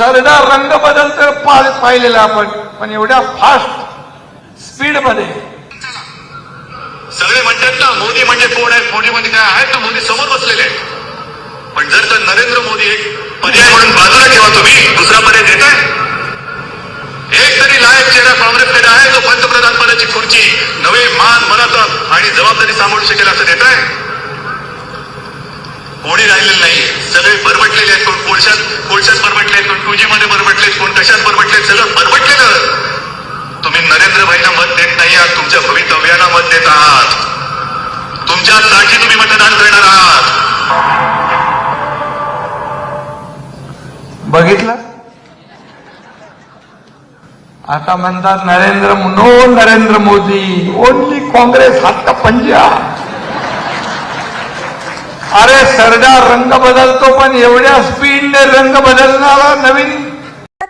सरडा रंग बदलतं पाहिलेला पाहिलेलं आपण पण एवढ्या फास्ट स्पीडमध्ये. सगळे म्हणतात ना मोदी म्हणजे कोण आहेत मोदी म्हणजे काय आहेत ना मोदी समोर बसलेले आहेत. पण जर तर नरेंद्र मोदी एक पर्याय म्हणून बाजूला ठेवा तुम्ही दुसरा पर्याय देताय एक तरी लायक चेहरा काँग्रेसकडे आहे जो पंतप्रधान पदाची खुर्ची नवे मान मनाचा आणि जबाबदारी सांभाळू शकेल असं देताय कोणी राहिलेलं नाही सगळे बरबटलेले आहेत कोण कोळशात कोळशात बरबटले आहेत कोण टूजी मध्ये बरबटले आहेत कोण कशात बरबटले आहेत सगळं बरबटलेलं तुम्ही मत देत नाही आहात तुमच्या भवितव्याला मत देत आहात. तुमच्यासाठी तुम्ही मतदान करणार आहात. बघितलं? आता म्हणतात नरेंद्र नो नरेंद्र मोदी ओनली काँग्रेस हात का पंजा? अरे सरदार रंग बदलतो पण एवढ्या स्पीडने रंग बदलणारा नवीन